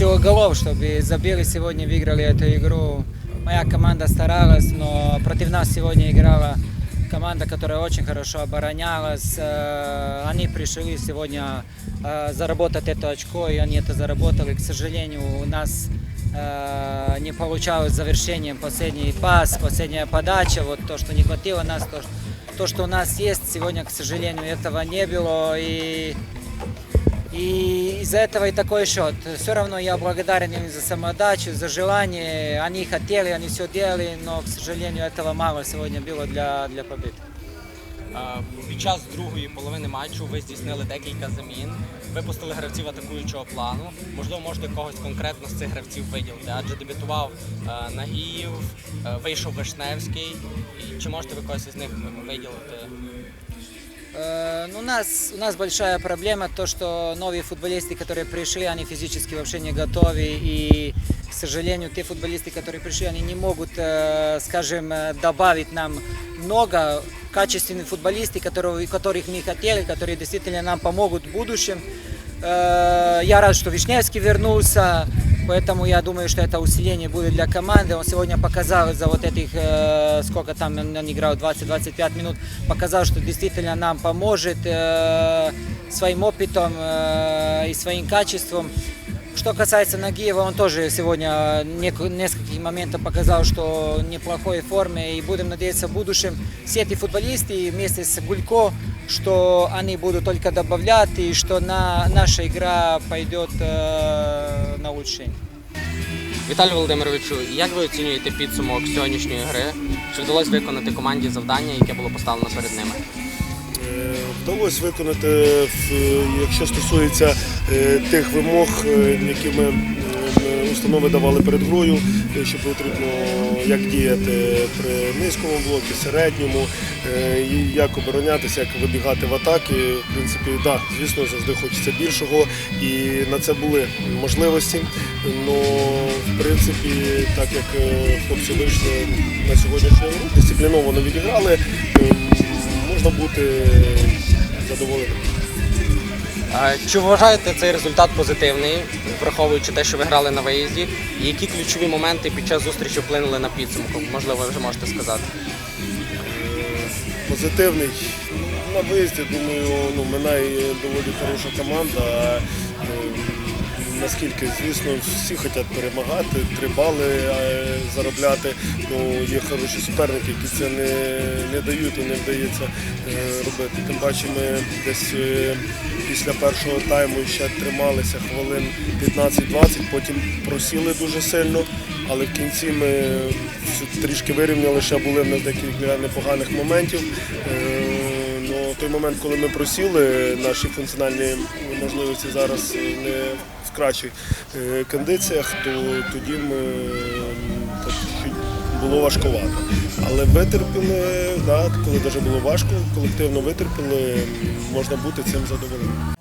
ключевых голов, чтобы забили сегодня, выиграли эту игру. Моя команда старалась, но против нас сегодня играла команда, которая очень хорошо оборонялась. Э, Они пришли сегодня э, заработать это очко, и они это заработали. К сожалению, у нас э, не получалось завершением последний пас, последняя подача. Вот то, что не хватило нас, то, то, что у нас есть, сегодня, к сожалению, этого не было. И из-за этого и такой счет. Все равно я благодарен им за самоотдачу, за желание. Они хотели, они все делали, но, к сожалению, этого мало сегодня было для, для победы. Е, Під час другої половини матчу ви здійснили декілька замін, випустили гравців атакуючого плану. Можливо, можете когось конкретно з цих гравців виділити, адже дебютував е, Нагіїв, е, вийшов Вишневський. І чи можете ви когось із них виділити? Э, ну, у, нас, у нас большая проблема то, что новые футболисты, которые пришли, они физически вообще не готовы. И, к сожалению, те футболисты, которые пришли, они не могут, э, скажем, э, добавить нам много качественных футболистов, которые, которых мы хотели, которые действительно нам помогут в будущем. Э, Я рад, что Вишневский вернулся, Поэтому я думаю, что это усиление будет для команды. Он сегодня показал за вот этих, э, сколько там он играл, 20-25 минут, показал, что действительно нам поможет э, своим опытом э, и своим качеством. Что касается Нагиева, он тоже сегодня нескольких моментов показал, что в неплохой форме. И будем надеяться в будущем все эти футболисты вместе с Гулько, что они будут только добавлять и что на, наша игра пойдет э, на улучшение. Віталію Володимировичу, як ви оцінюєте підсумок сьогоднішньої гри? Чи вдалося виконати команді завдання, яке було поставлено перед ними? Е, Вдалося виконати, якщо стосується е, тих вимог, е, які ми установи давали перед грою, е, що потрібно як діяти при низькому блокі, середньому, е, як оборонятися, як вибігати в атаки. В принципі, так, звісно, завжди хочеться більшого, і на це були можливості. Ну, в принципі, так як е, хлопці вийшли на сьогоднішню гру, дисципліновано відіграли. ем, можна бути задоволеним. Чи вважаєте цей результат позитивний, враховуючи те, що ви грали на виїзді? І які ключові моменти під час зустрічі вплинули на підсумку? Можливо, ви вже можете сказати. Позитивний. На виїзді, думаю, ну, минає доволі хороша команда. Наскільки, звісно, всі хочуть перемагати, три бали е, заробляти. Ну, є хороші суперники, які це не, не дають і не вдається е, робити. Тим паче ми десь е, після першого тайму ще трималися хвилин 15-20, потім просіли дуже сильно, але в кінці ми трішки вирівняли, ще були в нас декілька непоганих моментів. Е, Ну, той момент, коли ми просіли, наші функціональні можливості зараз не в кращих е, кондиціях, то тоді ми так було важкувато. Але витерпіли, да, коли дуже було важко, колективно витерпіли, можна бути цим задоволеним.